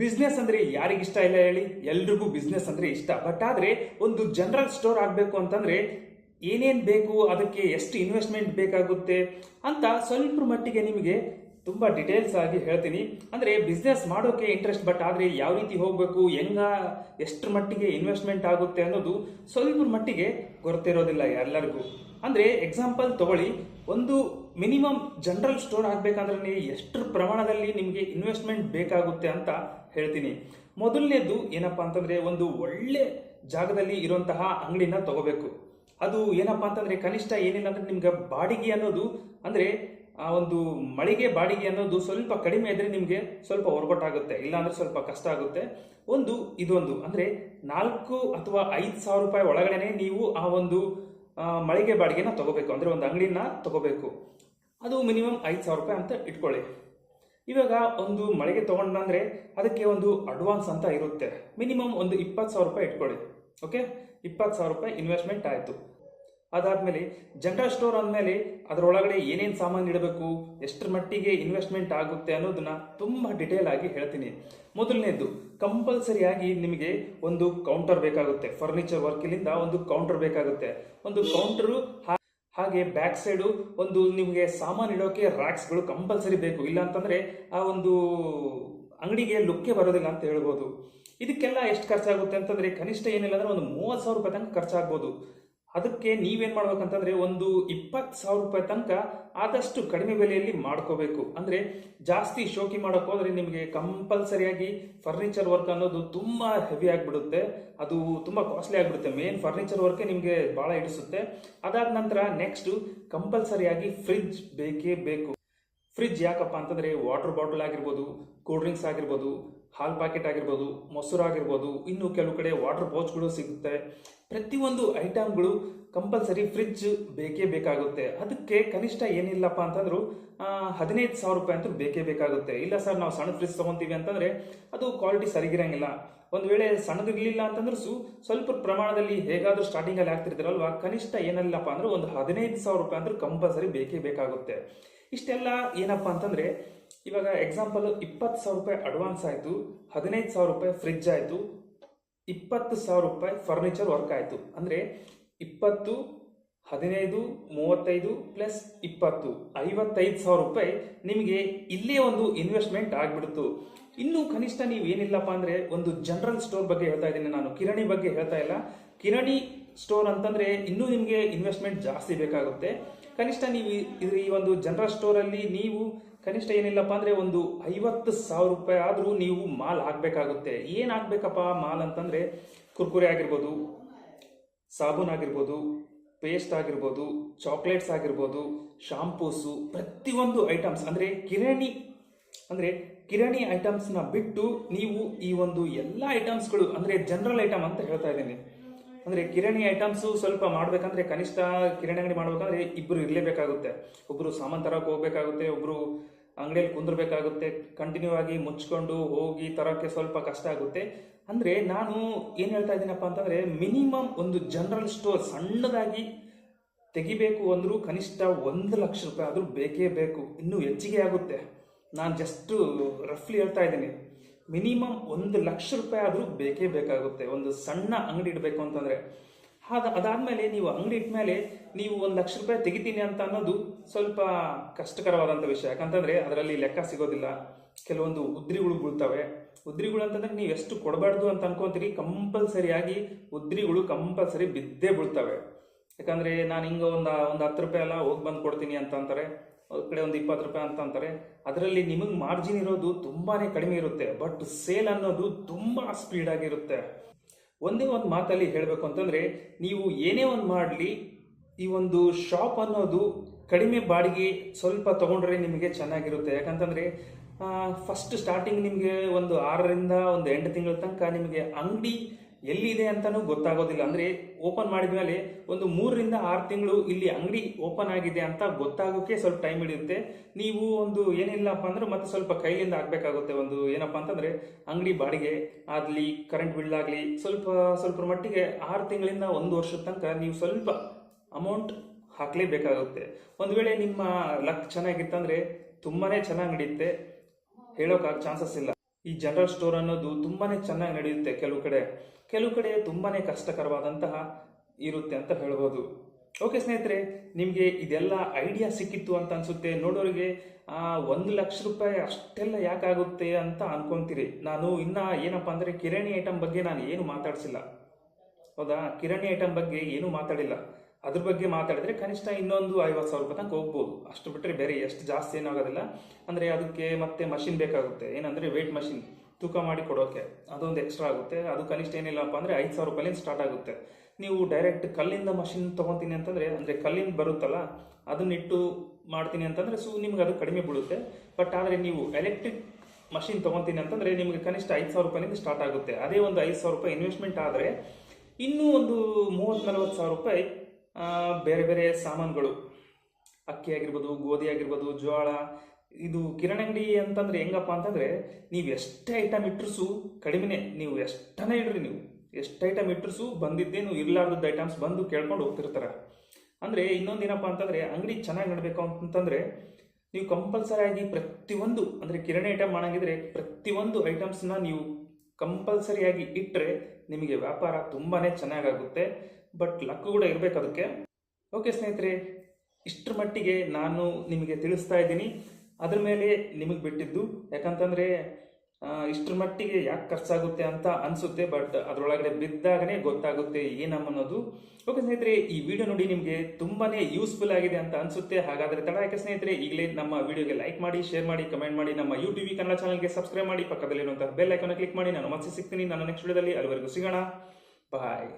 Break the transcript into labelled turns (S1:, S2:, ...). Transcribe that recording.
S1: Business ಅಂದ್ರೆ ಯಾರಿಗಿಷ್ಟ ಇಲ್ಲ ಹೇಳಿ? ಎಲ್ರಿಗೂ ಬಿಸ್ನೆಸ್ ಅಂದ್ರೆ ಇಷ್ಟ. ಬಟ್ ಆದ್ರೆ ಒಂದು ಜನರಲ್ ಸ್ಟೋರ್ ಆಗಬೇಕು ಅಂತಂದ್ರೆ ಏನೇನ್ ಬೇಕು, ಅದಕ್ಕೆ ಎಷ್ಟು ಇನ್ವೆಸ್ಟ್ಮೆಂಟ್ ಬೇಕಾಗುತ್ತೆ ಅಂತ ಸ್ವಲ್ಪ ಮಟ್ಟಿಗೆ ನಿಮಗೆ ತುಂಬಾ ಡಿಟೇಲ್ಸ್ ಆಗಿ ಹೇಳ್ತೀನಿ. ಅಂದ್ರೆ ಬಿಸ್ನೆಸ್ ಮಾಡೋಕೆ ಇಂಟ್ರೆಸ್ಟ್ ಬಟ್ ಆದ್ರೆ ಯಾವ ರೀತಿ ಹೋಗಬೇಕು, ಹೆಂಗ ಎಷ್ಟರ ಮಟ್ಟಿಗೆ ಇನ್ವೆಸ್ಟ್ಮೆಂಟ್ ಆಗುತ್ತೆ ಅನ್ನೋದು ಸ್ವಲ್ಪ ಮಟ್ಟಿಗೆ ಗೊತ್ತಿರೋದಿಲ್ಲ ಎಲ್ಲರಿಗೂ. ಅಂದ್ರೆ ಎಕ್ಸಾಂಪಲ್ ತಗೊಳ್ಳಿ. ಒಂದು ಮಿನಿಮಮ್ ಜನರಲ್ ಸ್ಟೋರ್ ಆಗಬೇಕಂದ್ರೆ ನೀವು ಎಷ್ಟು ಪ್ರಮಾಣದಲ್ಲಿ ನಿಮಗೆ ಇನ್ವೆಸ್ಟ್ಮೆಂಟ್ ಬೇಕಾಗುತ್ತೆ ಅಂತ ಹೇಳ್ತೀನಿ. ಮೊದಲನೇದು ಏನಪ್ಪಾ ಅಂತಂದರೆ ಒಂದು ಒಳ್ಳೆ ಜಾಗದಲ್ಲಿ ಇರುವಂತಹ ಅಂಗಡಿನ ತಗೋಬೇಕು. ಅದು ಏನಪ್ಪಾ ಅಂತಂದರೆ ಕನಿಷ್ಠ ಏನಿಲ್ಲ ಅಂದರೆ ನಿಮ್ಗೆ ಬಾಡಿಗೆ ಅನ್ನೋದು ಅಂದರೆ, ಆ ಒಂದು ಮಳಿಗೆ ಬಾಡಿಗೆ ಅನ್ನೋದು ಸ್ವಲ್ಪ ಕಡಿಮೆ ಇದ್ರೆ ನಿಮಗೆ ಸ್ವಲ್ಪ ವರ್ಕೌಟ್ ಆಗುತ್ತೆ ಇಲ್ಲಂದ್ರೆ ಸ್ವಲ್ಪ ಕಷ್ಟ ಆಗುತ್ತೆ. ಒಂದು, ಇದೊಂದು. ಅಂದ್ರೆ ನಾಲ್ಕು ಅಥವಾ ಐದು ಸಾವಿರ ರೂಪಾಯಿ ಒಳಗಡೆನೆ ನೀವು ಆ ಒಂದು ಮಳಿಗೆ ಬಾಡಿಗೆನ ತಗೋಬೇಕು. ಅಂದ್ರೆ ಒಂದು ಅಂಗಡಿನ ತಗೋಬೇಕು. ಅದು ಮಿನಿಮಮ್ ಐದು ಸಾವಿರ ರೂಪಾಯಿ ಅಂತ ಇಟ್ಕೊಳ್ಳಿ. ಇವಾಗ ಒಂದು ಮಳಿಗೆ ತಗೊಂಡ್ರೆ ಅದಕ್ಕೆ ಒಂದು ಅಡ್ವಾನ್ಸ್ ಅಂತ ಇರುತ್ತೆ. ಮಿನಿಮಮ್ ಒಂದು ಇಪ್ಪತ್ತು ಸಾವಿರ ರೂಪಾಯಿ ಇಟ್ಕೊಳ್ಳಿ, ಓಕೆ? ಇಪ್ಪತ್ತು ಸಾವಿರ ರೂಪಾಯಿ ಇನ್ವೆಸ್ಟ್ಮೆಂಟ್ ಆಯಿತು. ಅದಾದಮೇಲೆ ಜನರಲ್ ಸ್ಟೋರ್ ಅಂದಮೇಲೆ ಅದರೊಳಗಡೆ ಏನೇನು ಸಾಮಾನು ಇಡಬೇಕು ಎಷ್ಟರ ಮಟ್ಟಿಗೆ ಇನ್ವೆಸ್ಟ್ಮೆಂಟ್ ಆಗುತ್ತೆ ಅನ್ನೋದನ್ನ ತುಂಬ ಡಿಟೇಲ್ ಆಗಿ ಹೇಳ್ತೀನಿ. ಮೊದಲನೇದು ಕಂಪಲ್ಸರಿಯಾಗಿ ನಿಮಗೆ ಒಂದು ಕೌಂಟರ್ ಬೇಕಾಗುತ್ತೆ. ಫರ್ನಿಚರ್ ವರ್ಕಿಲಿಂದ ಒಂದು ಕೌಂಟರ್ ಬೇಕಾಗುತ್ತೆ. ಒಂದು ಕೌಂಟರು ಹಾಗೆ ಬ್ಯಾಕ್ ಸೈಡು ಒಂದು ನಿಮಗೆ ಸಾಮಾನು ಇಡೋಕೆ ರ್ಯಾಕ್ಸ್ಗಳು ಕಂಪಲ್ಸರಿ ಬೇಕು. ಇಲ್ಲ ಅಂತಂದರೆ ಆ ಒಂದು ಅಂಗಡಿಗೆ ಲುಕ್ಕೆ ಬರೋದಿಲ್ಲ ಅಂತ ಹೇಳ್ಬೋದು. ಇದಕ್ಕೆಲ್ಲ ಎಷ್ಟು ಖರ್ಚಾಗುತ್ತೆ ಅಂತಂದರೆ ಕನಿಷ್ಠ ಏನಿಲ್ಲ ಅಂದರೆ ಒಂದು ಮೂವತ್ತು ಸಾವಿರ ರೂಪಾಯಿ ತನಕ ಖರ್ಚಾಗ್ಬೋದು. ಅದಕ್ಕೆ ನೀವೇನು ಮಾಡ್ಬೇಕಂತಂದ್ರೆ ಒಂದು ಇಪ್ಪತ್ತು ಸಾವಿರ ರೂಪಾಯಿ ತನಕ ಆದಷ್ಟು ಕಡಿಮೆ ಬೆಲೆಯಲ್ಲಿ ಮಾಡ್ಕೋಬೇಕು. ಅಂದ್ರೆ ಜಾಸ್ತಿ ಶೋಕಿ ಮಾಡೋಕೆ ಹೋದ್ರೆ ನಿಮಗೆ ಕಂಪಲ್ಸರಿಯಾಗಿ ಫರ್ನಿಚರ್ ವರ್ಕ್ ಅನ್ನೋದು ತುಂಬಾ ಹೆವಿ ಆಗಿಬಿಡುತ್ತೆ. ಅದು ತುಂಬಾ ಕಾಸ್ಟ್ಲಿ ಆಗಿಬಿಡುತ್ತೆ. ಮೇನ್ ಫರ್ನಿಚರ್ ವರ್ಕೇ ನಿಮಗೆ ಬಹಳ ಇಡಿಸುತ್ತೆ ಅದಾದ ನಂತರ ನೆಕ್ಸ್ಟ್ ಕಂಪಲ್ಸರಿಯಾಗಿ ಫ್ರಿಜ್ ಬೇಕೇ ಬೇಕು. ಫ್ರಿಜ್ ಯಾಕಪ್ಪ ಅಂತಂದ್ರೆ ವಾಟರ್ ಬಾಟಲ್ ಆಗಿರ್ಬೋದು ಕೂಲ್ ಡ್ರಿಂಕ್ಸ್ ಆಗಿರ್ಬೋದು ಹಾಲ್ ಪ್ಯಾಕೆಟ್ ಆಗಿರ್ಬೋದು, ಮೊಸರು ಆಗಿರ್ಬೋದು, ಇನ್ನು ಕೆಲವು ಕಡೆ ವಾಟರ್ ಪೌಚ್ಗಳು ಸಿಗುತ್ತೆ. ಪ್ರತಿಯೊಂದು ಐಟಮ್ಗಳು ಕಂಪಲ್ಸರಿ ಫ್ರಿಜ್ ಬೇಕೇ ಬೇಕಾಗುತ್ತೆ. ಅದಕ್ಕೆ ಕನಿಷ್ಠ ಏನಿಲ್ಲಪ್ಪ ಅಂತಂದ್ರು ಹದಿನೈದು ಸಾವಿರ ರೂಪಾಯಿ ಅಂತೂ ಬೇಕೇ ಬೇಕಾಗುತ್ತೆ. ಇಲ್ಲ ಸರ್ ನಾವು ಸಣ್ಣ ಫ್ರಿಜ್ ತೊಗೊತೀವಿ ಅಂತಂದರೆ ಅದು ಕ್ವಾಲಿಟಿ ಸರಿಗಿರಂಗಿಲ್ಲ. ಒಂದು ವೇಳೆ ಸಣ್ಣದಿರಲಿಲ್ಲ ಅಂತಂದ್ರೂ ಸು, ಸ್ವಲ್ಪ ಪ್ರಮಾಣದಲ್ಲಿ ಹೇಗಾದರೂ ಸ್ಟಾರ್ಟಿಂಗಲ್ಲಿ ಆಗ್ತಿರ್ತಾರಲ್ವ ಆಗ್ತಿರ್ತೀರಲ್ವಾ ಕನಿಷ್ಠ ಏನಿಲ್ಲಪ್ಪ ಅಂದ್ರೆ ಒಂದು ಹದಿನೈದು ಸಾವಿರ ರೂಪಾಯಿ ಅಂದರೂ ಕಂಪಲ್ಸರಿ ಬೇಕೇ ಬೇಕಾಗುತ್ತೆ. ಇಷ್ಟೆಲ್ಲ ಏನಪ್ಪ ಅಂತಂದ್ರೆ ಇವಾಗ ಎಕ್ಸಾಂಪಲ್ ಇಪ್ಪತ್ತು ಸಾವಿರ ರೂಪಾಯಿ ಅಡ್ವಾನ್ಸ್ ಆಯಿತು, ಹದಿನೈದು ಸಾವಿರ ರೂಪಾಯಿ ಫ್ರಿಜ್ ಆಯಿತು, ಇಪ್ಪತ್ತು ಸಾವಿರ ರೂಪಾಯಿ ಫರ್ನಿಚರ್ ವರ್ಕ್ ಆಯಿತು. ಅಂದರೆ ಇಪ್ಪತ್ತು, ಹದಿನೈದು, ಮೂವತ್ತೈದು ಪ್ಲಸ್ ಇಪ್ಪತ್ತು, ಐವತ್ತೈದು ಸಾವಿರ ರೂಪಾಯಿ ನಿಮಗೆ ಇಲ್ಲೇ ಒಂದು ಇನ್ವೆಸ್ಟ್ಮೆಂಟ್ ಆಗಿಬಿಡ್ತು. ಇನ್ನೂ ಕನಿಷ್ಠ ನೀವು ಏನಿಲ್ಲಪ್ಪ ಅಂದ್ರೆ ಒಂದು ಜನರಲ್ ಸ್ಟೋರ್ ಬಗ್ಗೆ ಹೇಳ್ತಾ ಇದ್ದೀನಿ ನಾನು. ಕಿರಣಿ ಬಗ್ಗೆ ಹೇಳ್ತಾ ಇಲ್ಲ. ಕಿರಣಿ ಸ್ಟೋರ್ ಅಂತಂದರೆ ಇನ್ನೂ ನಿಮಗೆ ಇನ್ವೆಸ್ಟ್ಮೆಂಟ್ ಜಾಸ್ತಿ ಬೇಕಾಗುತ್ತೆ. ಕನಿಷ್ಠ ನೀವು ಈ- ಒಂದು ಜನರಲ್ ಸ್ಟೋರಲ್ಲಿ ನೀವು ಕನಿಷ್ಠ ಏನಿಲ್ಲಪ್ಪ ಅಂದ್ರೆ ಒಂದು ಐವತ್ತು ಸಾವಿರ ರೂಪಾಯಿ ಆದರೂ ನೀವು ಮಾಲ್ ಹಾಕ್ಬೇಕಾಗುತ್ತೆ. ಏನು ಹಾಕ್ಬೇಕಪ್ಪ ಮಾಲ್ ಅಂತಂದ್ರೆ ಕುರ್ಕುರೆ ಆಗಿರ್ಬೋದು, ಸಾಬೂನ್ ಆಗಿರ್ಬೋದು, ಪೇಸ್ಟ್ ಆಗಿರ್ಬೋದು, ಚಾಕ್ಲೇಟ್ಸ್ ಆಗಿರ್ಬೋದು, ಶಾಂಪೂಸು, ಪ್ರತಿಯೊಂದು ಐಟಮ್ಸ್ ಅಂದ್ರೆ ಕಿರಾಣಿ ಅಂದ್ರೆ ಕಿರಾಣಿ ಐಟಮ್ಸ್ನ ಬಿಟ್ಟು ನೀವು ಈ ಒಂದು ಎಲ್ಲ ಐಟಮ್ಸ್ಗಳು ಅಂದ್ರೆ ಜನರಲ್ ಐಟಮ್ ಅಂತ ಹೇಳ್ತಾ ಇದ್ದೀನಿ. ಅಂದ್ರೆ ಕಿರಾಣಿ ಐಟಮ್ಸ್ ಸ್ವಲ್ಪ ಮಾಡಬೇಕಂದ್ರೆ ಕನಿಷ್ಠ ಕಿರಾಣಿ ಅಂಗಡಿ ಮಾಡಬೇಕಂದ್ರೆ ಇಬ್ಬರು ಇರಲೇಬೇಕಾಗುತ್ತೆ. ಒಬ್ಬರು ಸಾಮಾನು ತರಕ್ ಹೋಗ್ಬೇಕಾಗುತ್ತೆ, ಒಬ್ರು ಅಂಗಡಿಯಲ್ಲಿ ಕುಂದ್ರಬೇಕಾಗುತ್ತೆ ಕಂಟಿನ್ಯೂ ಆಗಿ ಮುಚ್ಕೊಂಡು ಹೋಗಿ ತರೋಕ್ಕೆ ಸ್ವಲ್ಪ ಕಷ್ಟ ಆಗುತ್ತೆ. ಅಂದರೆ ನಾನು ಏನು ಹೇಳ್ತಾ ಇದ್ದೀನಪ್ಪ ಅಂತಂದರೆ ಮಿನಿಮಮ್ ಒಂದು ಜನರಲ್ ಸ್ಟೋರ್ ಸಣ್ಣದಾಗಿ ತೆಗಿಬೇಕು ಅಂದರೂ ಕನಿಷ್ಠ ಒಂದು ಲಕ್ಷ ರೂಪಾಯಿ ಆದರೂ ಬೇಕೇ ಬೇಕು. ಇನ್ನೂ ಹೆಚ್ಚಿಗೆ ಆಗುತ್ತೆ. ನಾನು ಜಸ್ಟ್ ರಫ್ಲಿ ಹೇಳ್ತಾ ಇದ್ದೀನಿ. ಮಿನಿಮಮ್ ಒಂದು ಲಕ್ಷ ರೂಪಾಯಿ ಆದರೂ ಬೇಕೇ ಬೇಕಾಗುತ್ತೆ. ಒಂದು ಸಣ್ಣ ಅಂಗಡಿ ಇಡಬೇಕು ಅಂತಂದ್ರೆ. ಅದ ಅದಾದ್ಮೇಲೆ ನೀವು ಅಂಗಡಿ ಇಟ್ಮೇಲೆ ನೀವು ಒಂದು ಲಕ್ಷ ರೂಪಾಯಿ ತೆಗಿತೀನಿ ಅಂತ ಅನ್ನೋದು ಸ್ವಲ್ಪ ಕಷ್ಟಕರವಾದಂಥ ವಿಷಯ. ಯಾಕಂತಂದ್ರೆ ಅದರಲ್ಲಿ ಲೆಕ್ಕ ಸಿಗೋದಿಲ್ಲ. ಕೆಲವೊಂದು ಉದ್ರಿಗಳು ಬೀಳ್ತವೆ. ಉದ್ರಿಗಳು ಅಂತಂದ್ರೆ ನೀವು ಎಷ್ಟು ಕೊಡಬಾರ್ದು ಅಂತ ಅನ್ಕೊಂತೀರಿ, ಕಂಪಲ್ಸರಿಯಾಗಿ ಉದ್ರಿಗಳು ಕಂಪಲ್ಸರಿ ಬಿದ್ದೇ ಬೀಳ್ತವೆ. ಯಾಕಂದ್ರೆ ನಾನು ಹಿಂಗ ಒಂದು ಒಂದು ಹತ್ತು ರೂಪಾಯಿ ಎಲ್ಲ ಹೋಗಿ ಬಂದು ಕೊಡ್ತೀನಿ ಅಂತ ಅಂತಾರೆ. ಕಡೆ ಒಂದು ಇಪ್ಪತ್ತು ರೂಪಾಯಿ ಅಂತ ಅಂತಾರೆ. ಅದರಲ್ಲಿ ನಿಮಗೆ ಮಾರ್ಜಿನ್ ಇರೋದು ತುಂಬಾನೇ ಕಡಿಮೆ ಇರುತ್ತೆ. ಬಟ್ ಸೇಲ್ ಅನ್ನೋದು ತುಂಬಾ ಸ್ಪೀಡ್ ಆಗಿರುತ್ತೆ. ಒಂದೇ ಒಂದು ಮಾತಲ್ಲಿ ಹೇಳಬೇಕು ಅಂತಂದರೆ, ನೀವು ಏನೇ ಒಂದು ಮಾಡಲಿ, ಈ ಒಂದು ಶಾಪ್ ಅನ್ನೋದು ಕಡಿಮೆ ಬಾಡಿಗೆ ಸ್ವಲ್ಪ ತೊಗೊಂಡ್ರೆ ನಿಮಗೆ ಚೆನ್ನಾಗಿರುತ್ತೆ. ಯಾಕಂತಂದರೆ ಫಸ್ಟ್ ಸ್ಟಾರ್ಟಿಂಗ್ ನಿಮಗೆ ಒಂದು ಆರರಿಂದ ಒಂದು ಎಂಟು ತಿಂಗಳ ತನಕ ನಿಮಗೆ ಅಂಗಡಿ ಎಲ್ಲಿದೆ ಅಂತಲೂ ಗೊತ್ತಾಗೋದಿಲ್ಲ. ಅಂದ್ರೆ ಓಪನ್ ಮಾಡಿದ ಮೇಲೆ ಒಂದು ಮೂರರಿಂದ ಆರು ತಿಂಗಳು ಇಲ್ಲಿ ಅಂಗಡಿ ಓಪನ್ ಆಗಿದೆ ಅಂತ ಗೊತ್ತಾಗೋಕೆ ಸ್ವಲ್ಪ ಟೈಮ್ ಹಿಡಿಯುತ್ತೆ. ನೀವು ಒಂದು ಏನಿಲ್ಲಪ್ಪ ಅಂದ್ರೆ ಮತ್ತೆ ಸ್ವಲ್ಪ ಕೈಲಿಂದ ಆಗಬೇಕಾಗುತ್ತೆ ಒಂದು ಏನಪ್ಪ ಅಂತಂದ್ರೆ ಅಂಗಡಿ ಬಾಡಿಗೆ ಆಗ್ಲಿ ಕರೆಂಟ್ ಬಿಲ್ ಆಗ್ಲಿ, ಸ್ವಲ್ಪ ಸ್ವಲ್ಪ ಮಟ್ಟಿಗೆ ಆರು ತಿಂಗಳಿಂದ ಒಂದು ವರ್ಷದ ತನಕ ನೀವು ಸ್ವಲ್ಪ ಅಮೌಂಟ್ ಹಾಕಲೇಬೇಕಾಗುತ್ತೆ. ಒಂದು ವೇಳೆ ನಿಮ್ಮ ಲಕ್ ಚೆನ್ನಾಗಿತ್ತಂದ್ರೆ ತುಂಬಾನೇ ಚೆನ್ನಾಗಿ ನಡೆಯುತ್ತೆ ಹೇಳೋಕ್ಕಾಗ ಚಾನ್ಸಸ್ ಇಲ್ಲ. ಈ ಜನರಲ್ ಸ್ಟೋರ್ ಅನ್ನೋದು ತುಂಬಾನೇ ಚೆನ್ನಾಗಿ ನಡೆಯುತ್ತೆ ಕೆಲವು ಕಡೆ. ಕೆಲವು ಕಡೆ ತುಂಬಾನೇ ಕಷ್ಟಕರವಾದಂತಹ ಇರುತ್ತೆ ಅಂತ ಹೇಳ್ಬೋದು. ಓಕೆ ಸ್ನೇಹಿತರೆ, ನಿಮಗೆ ಇದೆಲ್ಲ ಐಡಿಯಾ ಸಿಕ್ಕಿತ್ತು ಅಂತ ಅನ್ಸುತ್ತೆ. ನೋಡೋರಿಗೆ ಒಂದು ಲಕ್ಷ ರೂಪಾಯಿ ಅಷ್ಟೆಲ್ಲ ಯಾಕಾಗುತ್ತೆ ಅಂತ ಅನ್ಕೊಂತೀರಿ. ನಾನು ಇನ್ನ ಏನಪ್ಪ ಅಂದ್ರೆ ಕಿರಾಣಿ ಐಟಮ್ ಬಗ್ಗೆ ನಾನು ಏನು ಮಾತಾಡಿಸಿಲ್ಲ. ಹೌದಾ? ಕಿರಾಣಿ ಐಟಮ್ ಬಗ್ಗೆ ಏನು ಮಾತಾಡಿಲ್ಲ. ಅದ್ರ ಬಗ್ಗೆ ಮಾತಾಡಿದ್ರೆ ಕನಿಷ್ಠ ಇನ್ನೊಂದು ಐವತ್ತು ಸಾವಿರ ರೂಪಾಯಿ ತನಕ ಹೋಗ್ಬೋದು. ಅಷ್ಟು ಬಿಟ್ಟರೆ ಬೇರೆ ಎಷ್ಟು ಜಾಸ್ತಿ ಏನಾಗೋದಿಲ್ಲ. ಅಂದರೆ ಅದಕ್ಕೆ ಮತ್ತೆ ಮಷಿನ್ ಬೇಕಾಗುತ್ತೆ. ಏನಂದರೆ ವೆಯ್ಟ್ ಮಷಿನ್ ತೂಕ ಮಾಡಿ ಕೊಡೋಕೆ ಅದೊಂದು ಎಕ್ಸ್ಟ್ರಾ ಆಗುತ್ತೆ. ಅದು ಕನಿಷ್ಠ ಏನಿಲ್ಲಪ್ಪ ಅಂದರೆ ಐದು ಸಾವಿರ ರೂಪಾಯಿಲಿಂದ ಸ್ಟಾರ್ಟ್ ಆಗುತ್ತೆ. ನೀವು ಡೈರೆಕ್ಟ್ ಕಲ್ಲಿಂದ ಮಷಿನ್ ತೊಗೊತೀನಿ ಅಂತಂದರೆ, ಅಂದರೆ ಕಲ್ಲಿಂದ ಬರುತ್ತಲ್ಲ ಅದನ್ನಿಟ್ಟು ಮಾಡ್ತೀನಿ ಅಂತಂದರೆ ಸೊ, ನಿಮ್ಗೆ ಅದು ಕಡಿಮೆ ಬೀಳುತ್ತೆ. ಬಟ್ ಆದರೆ ನೀವು ಎಲೆಕ್ಟ್ರಿಕ್ ಮಷಿನ್ ತೊಗೊತೀನಿ ಅಂತಂದರೆ ನಿಮಗೆ ಕನಿಷ್ಠ ಐದು ಸಾವಿರ ರೂಪಾಯಿನಿಂದ ಸ್ಟಾರ್ಟ್ ಆಗುತ್ತೆ. ಅದೇ ಒಂದು ಐದು ಸಾವಿರ ರೂಪಾಯಿ ಇನ್ವೆಸ್ಟ್ಮೆಂಟ್ ಆದರೆ ಇನ್ನೂ ಒಂದು ಮೂವತ್ತು ನಲವತ್ತು ಸಾವಿರ ರೂಪಾಯಿ ಬೇರೆ ಬೇರೆ ಸಾಮಾನುಗಳು. ಅಕ್ಕಿ ಆಗಿರ್ಬೋದು, ಗೋಧಿ ಆಗಿರ್ಬೋದು ಜೋಳ ಇದು ಕಿರಾಣಿ ಅಂಗಡಿ ಅಂತಂದ್ರೆ ಹೆಂಗಪ್ಪ ಅಂತಂದ್ರೆ ನೀವು ಎಷ್ಟೇ ಐಟಮ್ ಇಟ್ಟರು ಕಡಿಮೆನೆ, ನೀವು ಎಷ್ಟನೇ ಇಡ್ರಿ ನೀವು. ಎಷ್ಟು ಐಟಮ್ ಇಟ್ಟರು ಬಂದಿದ್ದೇನು ನೀವು ಇರ್ಲಾರ್ದದ್ದು ಐಟಮ್ಸ್ ಬಂದು ಕೇಳ್ಕೊಂಡು ಹೋಗ್ತಿರ್ತಾರೆ. ಅಂದ್ರೆ ಇನ್ನೊಂದೇನಪ್ಪ ಅಂತಂದ್ರೆ ಅಂಗಡಿ ಚೆನ್ನಾಗಿ ನಡಬೇಕು ಅಂತಂದ್ರೆ ನೀವು ಕಂಪಲ್ಸರಿ ಆಗಿ ಪ್ರತಿಯೊಂದು, ಅಂದ್ರೆ ಕಿರಾಣಿ ಐಟಮ್ ಮಾಡಂಗಿದ್ರೆ ಪ್ರತಿಯೊಂದು ಐಟಮ್ಸ್ನ ನೀವು ಕಂಪಲ್ಸರಿಯಾಗಿ ಇಟ್ಟರೆ ನಿಮಗೆ ವ್ಯಾಪಾರ ತುಂಬಾನೇ ಚೆನ್ನಾಗಾಗುತ್ತೆ ಬಟ್ ಲಕ್ ಕೂಡ ಇರಬೇಕು ಅದಕ್ಕೆ. ಓಕೆ ಸ್ನೇಹಿತರೆ, ಇಷ್ಟರ ಮಟ್ಟಿಗೆ ನಾನು ನಿಮಗೆ ತಿಳಿಸ್ತಾ ಇದ್ದೀನಿ. ಅದ್ರ ಮೇಲೆ ನಿಮಗೆ ಬಿಟ್ಟಿದ್ದು. ಯಾಕಂತಂದರೆ ಇಷ್ಟರ ಮಟ್ಟಿಗೆ ಯಾಕೆ ಖರ್ಚಾಗುತ್ತೆ ಅಂತ ಅನಿಸುತ್ತೆ ಬಟ್ ಅದರೊಳಗಡೆ ಬಿದ್ದಾಗನೇ ಗೊತ್ತಾಗುತ್ತೆ ಏನಮ್ಮನ್ನೋದು. ಓಕೆ ಸ್ನೇಹಿತರೆ, ಈ ವಿಡಿಯೋ ನೋಡಿ ನಿಮಗೆ ತುಂಬಾ ಯೂಸ್ಫುಲ್ ಆಗಿದೆ ಅಂತ ಅನಿಸುತ್ತೆ. ಹಾಗಾದರೆ ತಡ ಯಾಕೆ ಸ್ನೇಹಿತರೆ, ಈಗಲೇ ನಮ್ಮ ವಿಡಿಯೋಗೆ ಲೈಕ್ ಮಾಡಿ ಶೇರ್ ಮಾಡಿ ಕಮೆಂಟ್ ಮಾಡಿ, ನಮ್ಮ ಯೂಟ್ಯೂಬ್ ಕನ್ನಡ ಚಾನಲ್ಗೆ ಸಬ್ಸ್ಕ್ರೈಬ್ ಮಾಡಿ, ಪಕ್ಕದಲ್ಲಿರುವಂತಹ ಬೆಲ್ ಐಕಾನ್ ಕ್ಲಿಕ್ ಮಾಡಿ. ನಾನು ಮತ್ತೆ ಸಿಗ್ತೀನಿ. ನಾನು ನೆಕ್ಸ್ಟ್ ವಿಡಿಯೋದಲ್ಲಿ ಅಲ್ಲಿವರೆಗೂ ಸಿಗೋಣ. ಬಾಯ್